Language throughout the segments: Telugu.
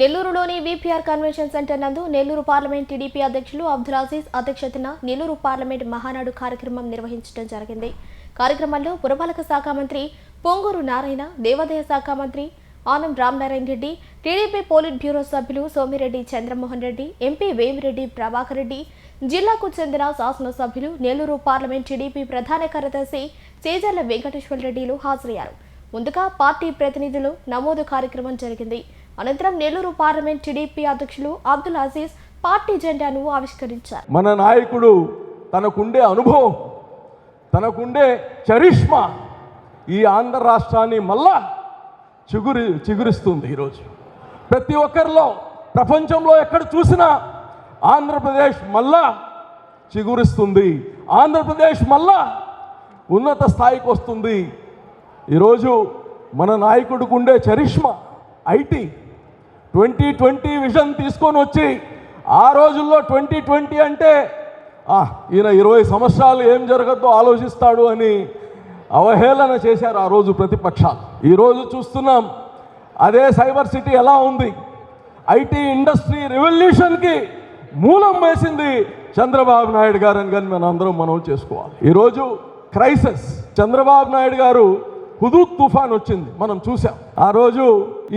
నెల్లూరులోని విపిఆర్ కన్వెన్షన్ సెంటర్ నందు నెల్లూరు పార్లమెంట్ టీడీపీ అధ్యక్షులు అబ్దుల్ అజీజ్ అధ్యక్షతన నెల్లూరు పార్లమెంట్ మహానాడు కార్యక్రమం నిర్వహించడం జరిగింది. కార్యక్రమంలో పురపాలక శాఖ మంత్రి పొంగూరు నారాయణ దేవాదాయ శాఖ మంత్రి Anam Ramanarayana Reddy TDP polit bureau సభ్యులు సోమిరెడ్డి చంద్రమోహన్ రెడ్డి ఎంపీ వేమిరెడ్డి ప్రభాకర్ రెడ్డి జిల్లాకు చెందిన శాసనసభ్యులు నెల్లూరు పార్లమెంట్ టీడీపీ ప్రధాన కార్యదర్శి చేజర్ల వెంకటేశ్వర రెడ్డిలు హాజరయ్యారు. ముందుగా పార్టీ ప్రతినిధులు నమోదు కార్యక్రమం జరిగింది. అనంతరం నెల్లూరు పార్లమెంట్ టీడీపీ అధ్యక్షులు అబ్దుల్ అజీజ్ పార్టీ జెండాను ఆవిష్కరించారు. మన నాయకుడు తనకుండే అనుభవం తనకుండే చరిష్మా ఈ ఆంధ్ర రాష్ట్రాన్ని మళ్ళా చిగురి చిగురిస్తుంది ఈరోజు. ప్రతి ఒక్కరిలో ప్రపంచంలో ఎక్కడ చూసినా ఆంధ్రప్రదేశ్ మళ్ళా చిగురిస్తుంది. ఆంధ్రప్రదేశ్ మళ్ళా ఉన్నత స్థాయికి వస్తుంది. ఈరోజు మన నాయకుడికి ఉండే charisma IT twenty twenty vision తీసుకొని వచ్చి ఆ రోజుల్లో ట్వంటీ ట్వంటీ అంటే ఈయన ఇరవై సంవత్సరాలు ఏం జరగద్దో ఆలోచిస్తాడు అని అవహేళన చేశారు ఆ రోజు ప్రతిపక్షాలు. ఈరోజు చూస్తున్నాం అదే సైబర్ సిటీ ఎలా ఉంది? ఐటీ ఇండస్ట్రీ రెవల్యూషన్కి మూలం వేసింది చంద్రబాబు నాయుడు గారు అని కానీ మనం అందరం మనం చేసుకోవాలి. ఈరోజు క్రైసిస్ చంద్రబాబు నాయుడు గారు హుదూద్ తుఫాన్ వచ్చింది మనం చూసాం ఆ రోజు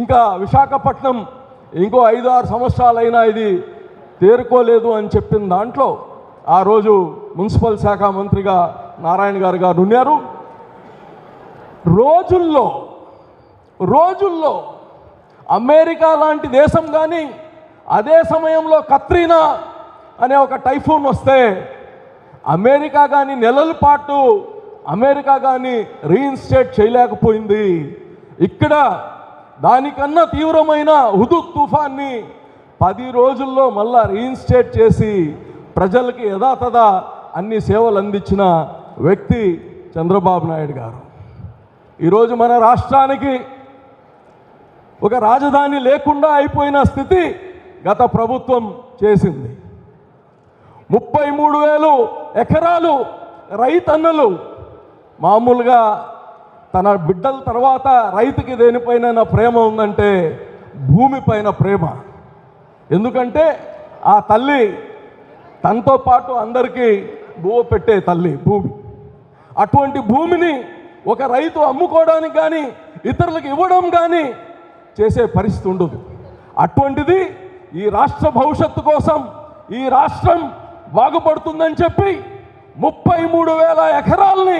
ఇంకా విశాఖపట్నం ఇంకో ఐదు ఆరు సంవత్సరాలైనా ఇది తేరుకోలేదు అని చెప్పిన దాంట్లో ఆ రోజు మున్సిపల్ శాఖ మంత్రిగా నారాయణ గారు గారు ఉన్నారు. రోజుల్లో రోజుల్లో అమెరికా లాంటి దేశం కానీ అదే సమయంలో కత్రీనా అనే ఒక టైఫూన్ వస్తే అమెరికా కానీ నెలల పాటు అమెరికా కానీ రీఇన్స్టేట్ చేయలేకపోయింది. ఇక్కడ దానికన్నా తీవ్రమైన హుదు తుఫాన్ని పది రోజుల్లో మళ్ళా రీఇన్స్టేట్ చేసి ప్రజలకి యథాతథ అన్ని సేవలు అందించిన వ్యక్తి చంద్రబాబు నాయుడు గారు. ఈరోజు మన రాష్ట్రానికి ఒక రాజధాని లేకుండా అయిపోయిన స్థితి గత ప్రభుత్వం చేసింది. ముప్పై మూడు వేలు ఎకరాలు రైతన్నలు మామూలుగా తన బిడ్డల తర్వాత రైతుకి దేనిపైన ప్రేమ ఉందంటే భూమిపైన ప్రేమ. ఎందుకంటే ఆ తల్లి తనతో పాటు అందరికీ బువ్వ పెట్టే తల్లి భూమి. అటువంటి భూమిని ఒక రైతు అమ్ముకోవడానికి కానీ ఇతరులకు ఇవ్వడం కానీ చేసే పరిస్థితి ఉండదు. అటువంటిది ఈ రాష్ట్ర భవిష్యత్తు కోసం ఈ రాష్ట్రం బాగుపడుతుందని చెప్పి ముప్పై మూడు వేల ఎకరాల్ని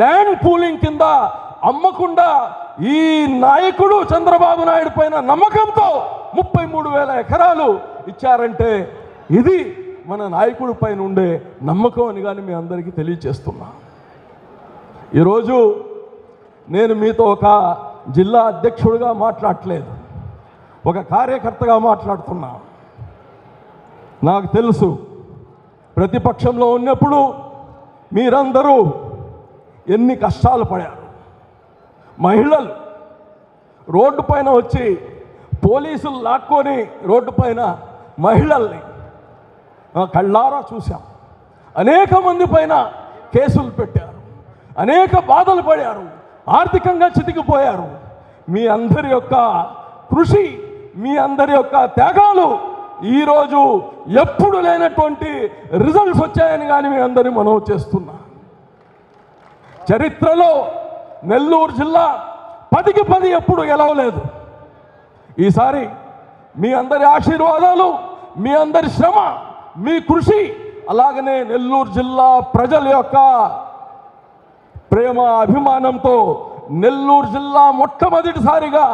ల్యాండ్ పూలింగ్ కింద అమ్మకుండా ఈ నాయకుడు చంద్రబాబు నాయుడు పైన నమ్మకంతో ముప్పై మూడు వేల ఎకరాలు ఇచ్చారంటే ఇది మన నాయకుడి పైన ఉండే నమ్మకం అని కానీ మీ అందరికీ తెలియచేస్తున్నా. ఈరోజు నేను మీతో ఒక జిల్లా అధ్యక్షుడిగా మాట్లాడట్లేదు. ఒక కార్యకర్తగా మాట్లాడుతున్నా. నాకు తెలుసు ప్రతిపక్షంలో ఉన్నప్పుడు మీరందరూ ఎన్ని కష్టాలు పడారు. మహిళలు రోడ్డు పైన వచ్చి పోలీసులు లాక్కొని రోడ్డు పైన మహిళల్ని కళ్ళారా చూశాం. అనేక మంది పైన కేసులు పెట్టారు. అనేక బాధలు పడారు. ఆర్థికంగా చితికిపోయారు. మీ అందరి యొక్క కృషి మీ అందరి యొక్క త్యాగాలు ఈరోజు ఎప్పుడు లేనటువంటి రిజల్ట్స్ వచ్చాయని కానీ మీ అందరినీ మనం చేస్తున్నా. చరిత్రలో నెల్లూరు జిల్లా పదికి పది ఎప్పుడు గెలవలేదు. ఈసారి మీ అందరి ఆశీర్వాదాలు మీ అందరి శ్రమ మీ కృషి అలాగనే నెల్లూరు జిల్లా ప్రజల యొక్క ప్రేమ అభిమానంతో నెల్లూరు జిల్లా మొట్టమొదటిసారిగా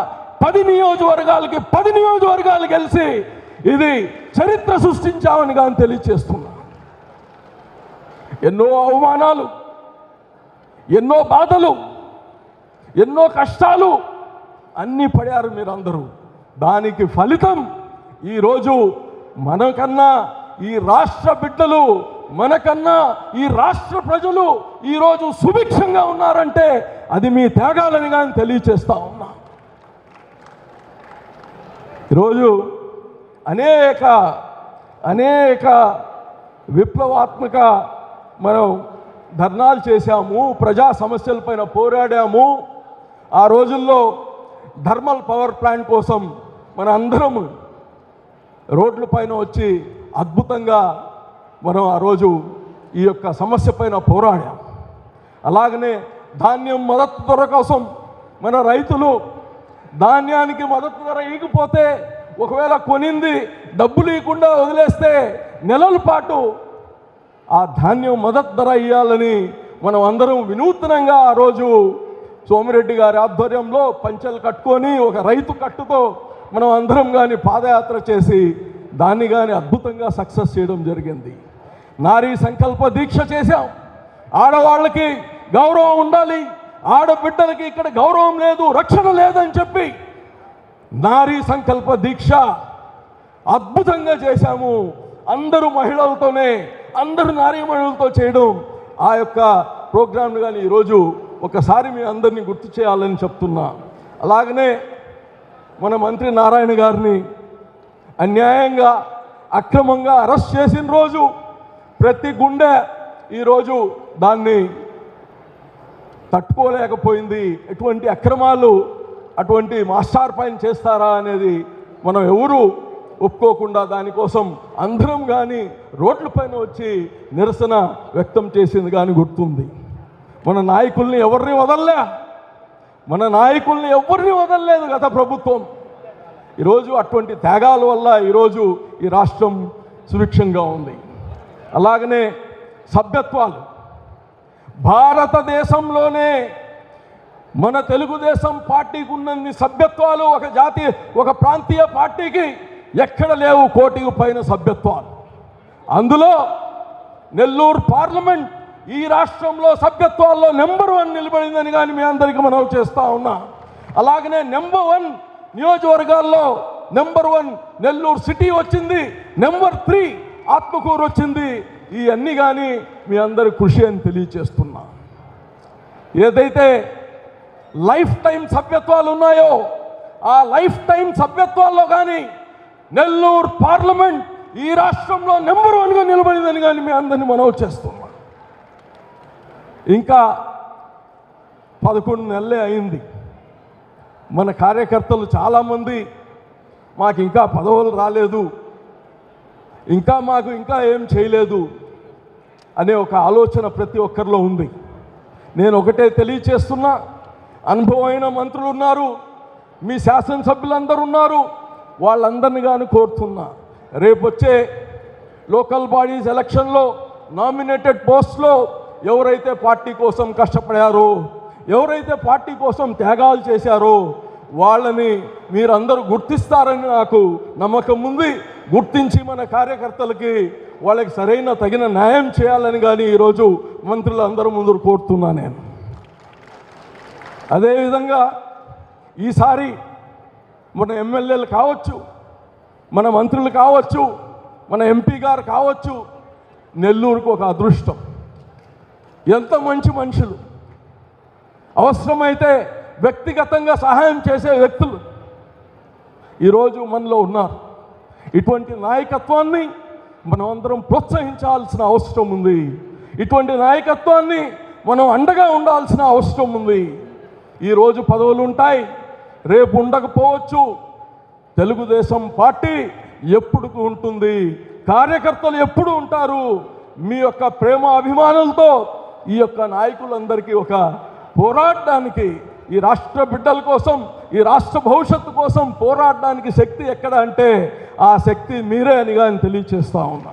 పది నియోజకవర్గాలకి పది నియోజకవర్గాలు కలిసి ఇది చరిత్ర సృష్టించామని కానీ తెలియచేస్తున్నా. ఎన్నో అవమానాలు ఎన్నో బాధలు ఎన్నో కష్టాలు అన్నీ పడారు మీరందరూ. దానికి ఫలితం ఈరోజు మనకన్నా ఈ రాష్ట్ర బిడ్డలు మనకన్నా ఈ రాష్ట్ర ప్రజలు ఈరోజు సుభిక్షంగా ఉన్నారంటే అది మీ త్యాగాలని కానీ తెలియచేస్తా ఉన్నా. ఈరోజు అనేక అనేక విప్లవాత్మక మనం ధర్నాలు చేశాము ప్రజా సమస్యలపైన పోరాడాము. ఆ రోజుల్లో థర్మల్ పవర్ ప్లాంట్ కోసం మన అందరం రోడ్ల పైన వచ్చి అద్భుతంగా మనం ఆ రోజు ఈ యొక్క సమస్య పైన పోరాడాం. అలాగనే ధాన్యం మద్దతు ధర కోసం మన రైతులు ధాన్యానికి మద్దతు ధర ఇగిపోతే ఒకవేళ కొనింది డబ్బులు ఇవ్వకుండా వదిలేస్తే నెలల పాటు ఆ ధాన్యం మద్దతు ధర ఇవ్వాలని మనం అందరం వినూత్నంగా ఆ రోజు సోమిరెడ్డి గారి ఆధ్వర్యంలో పంచెలు కట్టుకొని ఒక రైతు కట్టుతో మనం అందరం కానీ పాదయాత్ర చేసి దాన్ని కానీ అద్భుతంగా సక్సెస్ చేయడం జరిగింది. నారీ సంకల్ప దీక్ష చేశాం. ఆడవాళ్ళకి గౌరవం ఉండాలి. ఆడబిడ్డలకి ఇక్కడ గౌరవం లేదు రక్షణ లేదని చెప్పి నారీ సంకల్ప దీక్ష అద్భుతంగా చేశాము. అందరూ మహిళలతోనే అందరూ నారీ మహిళలతో చేయడం ఆ యొక్క ప్రోగ్రాంను కానీ ఈరోజు ఒకసారి మీ అందరినీ గుర్తు చేయాలని చెప్తున్నా. అలాగనే మన మంత్రి నారాయణ గారిని అన్యాయంగా అక్రమంగా అరెస్ట్ చేసిన రోజు ప్రతి గుండె ఈరోజు దాన్ని తట్టుకోలేకపోయింది. ఎటువంటి అక్రమాలు అటువంటి మాస్టార్ పైన చేస్తారా అనేది మనం ఎవరు ఒప్పుకోకుండా దానికోసం అందరం కానీ రోడ్లపైన వచ్చి నిరసన వ్యక్తం చేసింది కానీ గుర్తుంది. మన నాయకుల్ని ఎవరిని వదలలే? మన నాయకుల్ని ఎవరిని వదలలేదు గత ప్రభుత్వం? ఈరోజు అటువంటి త్యాగాల వల్ల ఈరోజు ఈ రాష్ట్రం సుభిక్షంగా ఉంది. అలాగనే సభ్యత్వాలు. భారతదేశంలోనే మన తెలుగుదేశం పార్టీకి ఉన్నన్ని సభ్యత్వాలు ఒక జాతీయ ఒక ప్రాంతీయ పార్టీకి ఎక్కడ లేవు కోటికి పైన సభ్యత్వాలు. అందులో నెల్లూరు పార్లమెంట్ ఈ రాష్ట్రంలో సభ్యత్వాల్లో నెంబర్ వన్ నిలబడిందని కానీ మీ అందరికీ మనం చేస్తూ ఉన్నా. అలాగనే నెంబర్ వన్ నియోజకవర్గాల్లో నెంబర్ వన్ నెల్లూరు సిటీ వచ్చింది నెంబర్ త్రీ ఆత్మకూరు వచ్చింది. ఇవన్నీ కానీ మీ అందరి కృషి అని తెలియచేస్తున్నా. ఏదైతే లైఫ్ టైం సభ్యత్వాలు ఉన్నాయో ఆ లైఫ్ టైం సభ్యత్వాల్లో కానీ నెల్లూరు పార్లమెంట్ ఈ రాష్ట్రంలో నెంబర్ వన్గా నిలబడిందని కానీ మీ అందరినీ మనవి చేస్తున్నా. ఇంకా పదకొండు నెలలే అయింది. మన కార్యకర్తలు చాలామంది మాకు ఇంకా పదవులు రాలేదు. ఇంకా మాకు ఇంకా ఏం చేయలేదు అనే ఒక ఆలోచన ప్రతి ఒక్కరిలో ఉంది. నేను ఒకటే తెలియచేస్తున్నా అనుభవమైన మంత్రులు ఉన్నారు మీ శాసనసభ్యులందరూ ఉన్నారు వాళ్ళందరిని కానీ కోరుతున్నా. రేపు వచ్చే లోకల్ బాడీస్ ఎలక్షన్లో నామినేటెడ్ పోస్ట్లో ఎవరైతే పార్టీ కోసం కష్టపడారో ఎవరైతే పార్టీ కోసం త్యాగాలు చేశారో వాళ్ళని మీరందరూ గుర్తిస్తారని నాకు నమ్మకం ఉంది. గుర్తించి మన కార్యకర్తలకి వాళ్ళకి సరైన తగిన న్యాయం చేయాలని కానీ ఈరోజు మంత్రులందరూ ముందు కోరుతున్నా నేను. అదేవిధంగా ఈసారి మన ఎమ్మెల్యేలు కావచ్చు మన మంత్రులు కావచ్చు మన ఎంపీ గారు కావచ్చు నెల్లూరుకు ఒక అదృష్టం. ఎంత మంచి మనుషులు. అవసరమైతే వ్యక్తిగతంగా సహాయం చేసే వ్యక్తులు. ఈరోజు మనలో ఉన్నారు. ఇటువంటి నాయకత్వాన్ని మనం అందరం ప్రోత్సహించాల్సిన అవసరం ఉంది. ఇటువంటి నాయకత్వాన్ని మనం అండగా ఉండాల్సిన అవసరం ఉంది. ఈరోజు పదవులు ఉంటాయి. రేపు ఉండకపోవచ్చు. తెలుగుదేశం పార్టీ ఎప్పుడు ఉంటుంది? కార్యకర్తలు ఎప్పుడు ఉంటారు? మీ యొక్క ప్రేమ అభిమానులతో ఈ యొక్క నాయకులందరికీ ఒక పోరాడడానికి ఈ రాష్ట్ర బిడ్డల కోసం ఈ రాష్ట్ర భవిష్యత్తు కోసం పోరాడడానికి శక్తి ఎక్కడ అంటే ఆ శక్తి మీరే అని కానీ తెలియచేస్తా ఉన్నా.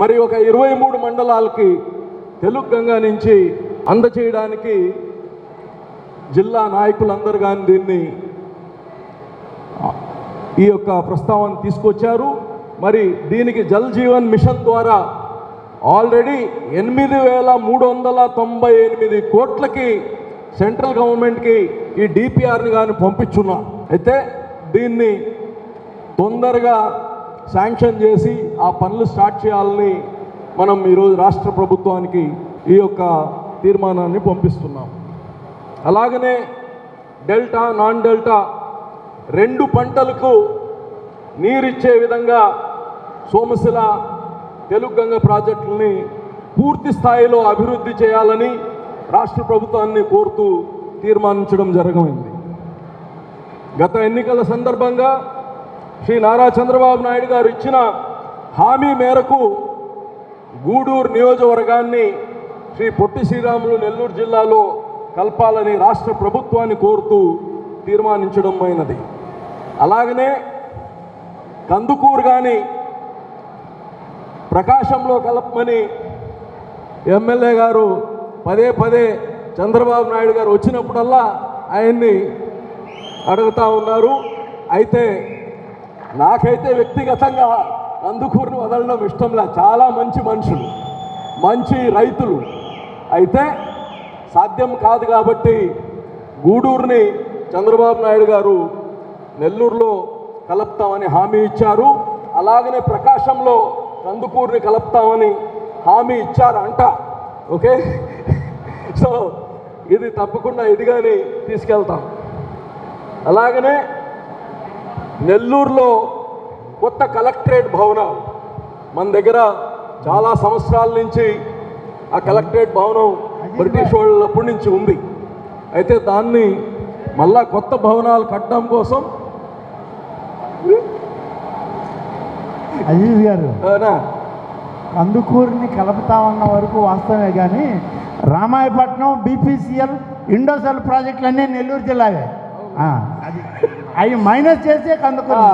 మరి ఒక ఇరవై మూడు మండలాలకి తెలుగు గంగా నుంచి అందచేయడానికి జిల్లా నాయకులందరూ కానీ దీన్ని ఈ యొక్క ప్రస్తావన తీసుకొచ్చారు. మరి దీనికి జల్ జీవన్ మిషన్ ద్వారా ఆల్రెడీ ఎనిమిది వేల మూడు వందల తొంభై ఎనిమిది కోట్లకి సెంట్రల్ గవర్నమెంట్కి ఈ డిపిఆర్ని కానీ పంపించున్నాం. అయితే దీన్ని తొందరగా శాంక్షన్ చేసి ఆ పనులు స్టార్ట్ చేయాలని మనం ఈరోజు రాష్ట్ర ప్రభుత్వానికి ఈ యొక్క తీర్మానాన్ని పంపిస్తున్నాం. అలాగనే డెల్టా నాన్ డెల్టా రెండు పంటలకు నీరిచ్చే విధంగా సోమశిల తెలుగంగ ప్రాజెక్టుల్ని పూర్తి స్థాయిలో అభివృద్ధి చేయాలని రాష్ట్ర ప్రభుత్వాన్ని కోరుతూ తీర్మానించడం జరగమైంది. గత ఎన్నికల సందర్భంగా శ్రీ నారా చంద్రబాబు నాయుడు గారు ఇచ్చిన హామీ మేరకు గూడూరు నియోజకవర్గాన్ని శ్రీ పొట్టి శ్రీరాములు నెల్లూరు జిల్లాలో కలపాలని రాష్ట్ర ప్రభుత్వాన్ని కోరుతూ తీర్మానించడం అయినది. అలాగనే కందుకూరు కానీ ప్రకాశంలో కలపమని ఎమ్మెల్యే గారు పదే పదే చంద్రబాబు నాయుడు గారు వచ్చినప్పుడల్లా ఆయన్ని అడుగుతా ఉన్నారు. అయితే నాకైతే వ్యక్తిగతంగా నందుకూరును వదలడం ఇష్టంలా చాలా మంచి మనుషులు మంచి రైతులు. అయితే సాధ్యం కాదు కాబట్టి గూడూరుని చంద్రబాబు నాయుడు గారు నెల్లూరులో కలుపుతామని హామీ ఇచ్చారు. అలాగనే ప్రకాశంలో కందుకూరుని కలుపుతామని హామీ ఇచ్చారంట ఓకే? సో ఇది తప్పకుండా ఇదిగాని తీసుకెళ్తాం. అలాగనే నెల్లూరులో కొత్త కలెక్టరేట్ భవనం మన దగ్గర చాలా సంవత్సరాల నుంచి ఆ కలెక్టరేట్ భవనం బ్రిటిష్ వాళ్ళప్పటి నుంచి ఉంది. అయితే దాన్ని మళ్ళా కొత్త భవనాలు కట్టడం కోసం అజీజ్ గారు? కందుకూరిని కలుపుతామన్న వరకు వాస్తవమే కానీ రామాయపట్నం బీపీసీఎల్ ఇండోసెల్ ప్రాజెక్టులన్నీ నెల్లూరు జిల్లావే అవి మైనస్ చేసే కందుకూరు.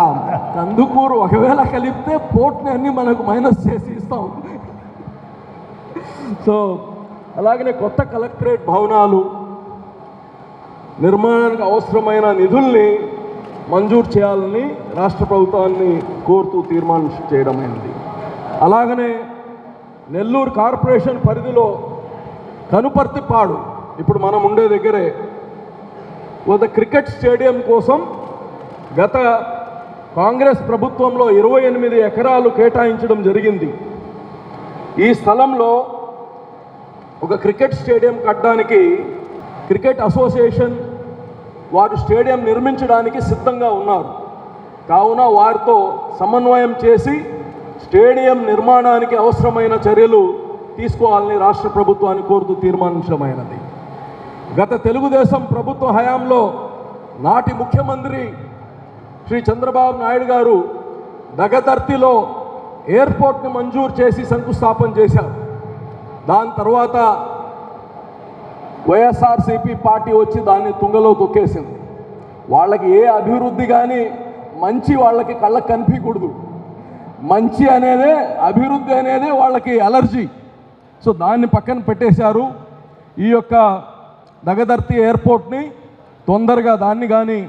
కందుకూరు ఒకవేళ కలిపితే పోర్ట్ని అన్ని మనకు మైనస్ చేసి ఇస్తాం. సో అలాగనే కొత్త కలెక్టరేట్ భవనాలు నిర్మాణానికి అవసరమైన నిధుల్ని మంజూరు చేయాలని రాష్ట్ర ప్రభుత్వాన్ని కోరుతూ తీర్మానం చేయడమైనది అలాగనే నెల్లూరు కార్పొరేషన్ పరిధిలో కనుపర్తిపాడు ఇప్పుడు మనం ఉండే దగ్గరే ఒక క్రికెట్ స్టేడియం కోసం గత కాంగ్రెస్ ప్రభుత్వంలో ఇరవై ఎనిమిది ఎకరాలు కేటాయించడం జరిగింది. ఈ స్థలంలో ఒక క్రికెట్ స్టేడియం కట్టడానికి క్రికెట్ అసోసియేషన్ వారు స్టేడియం నిర్మించడానికి సిద్ధంగా ఉన్నారు. కావున వారితో సమన్వయం చేసి స్టేడియం నిర్మాణానికి అవసరమైన చర్యలు తీసుకోవాలని రాష్ట్ర ప్రభుత్వాన్ని కోరుతూ తీర్మానించడమైనది. గత తెలుగుదేశం ప్రభుత్వ హయాంలో నాటి ముఖ్యమంత్రి శ్రీ చంద్రబాబు నాయుడు గారు దగదర్తిలో ఎయిర్పోర్ట్ని మంజూరు చేసి శంకుస్థాపన చేశారు. దాని తర్వాత వైఎస్ఆర్సీపీ పార్టీ వచ్చి దాన్ని తుంగలో తొక్కేసింది. వాళ్ళకి ఏ అభివృద్ధి కానీ మంచి వాళ్ళకి కళ్ళకు కనిపించకూడదు మంచి అనేదే అభివృద్ధి అనేదే వాళ్ళకి అలర్జీ సో దాన్ని పక్కన పెట్టేశారు. ఈ యొక్క దగదర్తి ఎయిర్పోర్ట్ని తొందరగా దాన్ని కానీ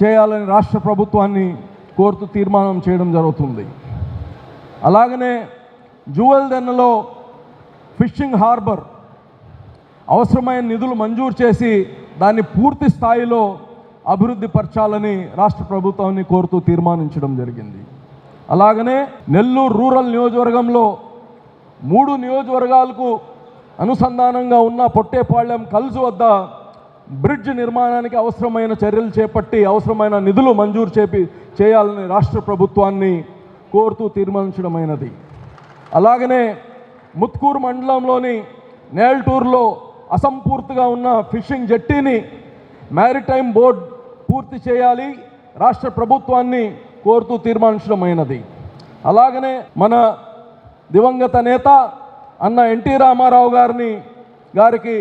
చేయాలని రాష్ట్ర ప్రభుత్వాన్ని కోరుతూ తీర్మానం చేయడం జరుగుతుంది. అలాగనే జువెల్దెన్నలో ఫిషింగ్ హార్బర్ అవసరమైన నిధులు మంజూరు చేసి దాన్ని పూర్తి స్థాయిలో అభివృద్ధి పరచాలని రాష్ట్ర ప్రభుత్వాన్ని కోరుతూ తీర్మానించడం జరిగింది. అలాగనే నెల్లూరు రూరల్ నియోజకవర్గంలో మూడు నియోజకవర్గాలకు అనుసంధానంగా ఉన్న పొట్టేపాళ్యం కల్జు వద్ద బ్రిడ్జ్ నిర్మాణానికి అవసరమైన చర్యలు చేపట్టి అవసరమైన నిధులు మంజూరు చేపి చేయాలని రాష్ట్ర ప్రభుత్వాన్ని కోరుతూ తీర్మానించడమైనది. అలాగనే ముత్కూరు మండలంలోని నేల్టూరులో అసంపూర్తిగా ఉన్న ఫిషింగ్ జట్టీని మ్యారిటైమ్ బోర్డ్ పూర్తి చేయాలి. రాష్ట్ర ప్రభుత్వాన్ని కోరుతూ తీర్మానించడమైనది. అలాగనే మన దివంగత నేత అన్న ఎన్టీ రామారావు గారిని గారికి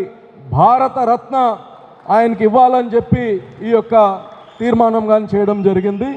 భారత రత్న ఆయనకి ఇవ్వాలని చెప్పి ఈ యొక్క తీర్మానం కానీ చేయడం జరిగింది.